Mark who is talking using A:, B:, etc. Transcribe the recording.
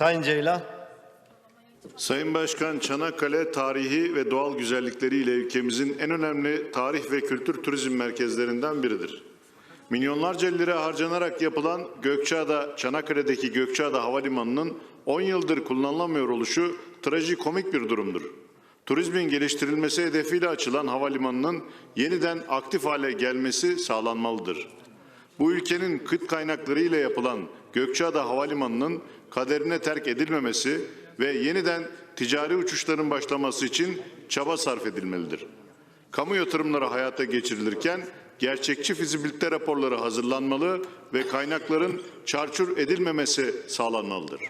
A: Sayın Ceylan.
B: Sayın Başkan, Çanakkale tarihi ve doğal güzellikleriyle ülkemizin en önemli tarih ve kültür turizm merkezlerinden biridir. Milyonlarca lira harcanarak yapılan Gökçeada, Çanakkale'deki Gökçeada Havalimanı'nın 10 yıldır kullanılamıyor oluşu trajikomik bir durumdur. Turizmin geliştirilmesi hedefiyle açılan havalimanının yeniden aktif hale gelmesi sağlanmalıdır. Bu ülkenin kıt kaynakları ile yapılan Gökçeada Havalimanı'nın kaderine terk edilmemesi ve yeniden ticari uçuşların başlaması için çaba sarf edilmelidir. Kamu yatırımları hayata geçirilirken gerçekçi fizibilite raporları hazırlanmalı ve kaynakların çarçur edilmemesi sağlanmalıdır.